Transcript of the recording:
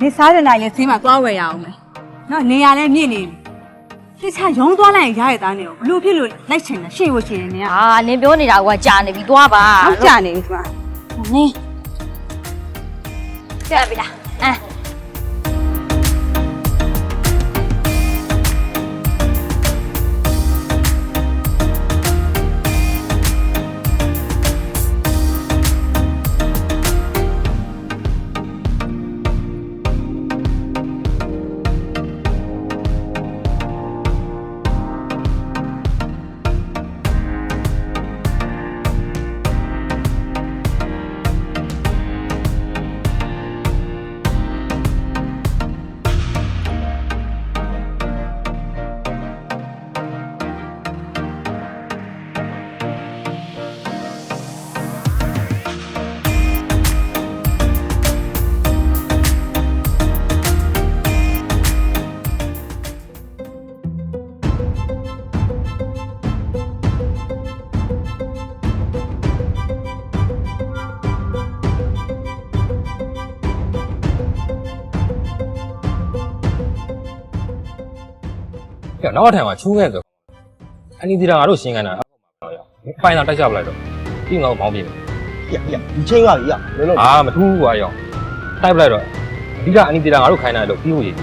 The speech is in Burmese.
နေစားတဲ့နိုင်လဲဈေးမှာသွားဝယ်ရအောင်မယ်နော်နေရလဲမြင့်နေပြီသိချရုံးသွားလိုက်ရင်ရရသားနေကိုဘလို့ဖြစ်လို့လိုက်ချင်တာရှေ့ကိုချင်နေနေကဟာနင်ပြောနေတာကကြာနေပြီသွားပါဟုတ်ကြနေပြီဒီမှာနင်ကြက်ပြီလားအဲ ကဲနောက်ထပ်မှာချူးခဲ့ဆိုအန်ဒီတီတာငါတို့ရှင်းခိုင်းတာတော့ရဖိုင်လာတိုက်ချပလိုက်တော့ပြီးငါ့ကိုမောင်းပြေမယ်ရရဒီချိန်ပါပြီရလုံးလုံးအာမထူးဘူးကွာရောတိုက်ပလိုက်တော့အဓိကအန်ဒီတီတာငါတို့ခိုင်းတာလို့ပြီးဖို့ရည်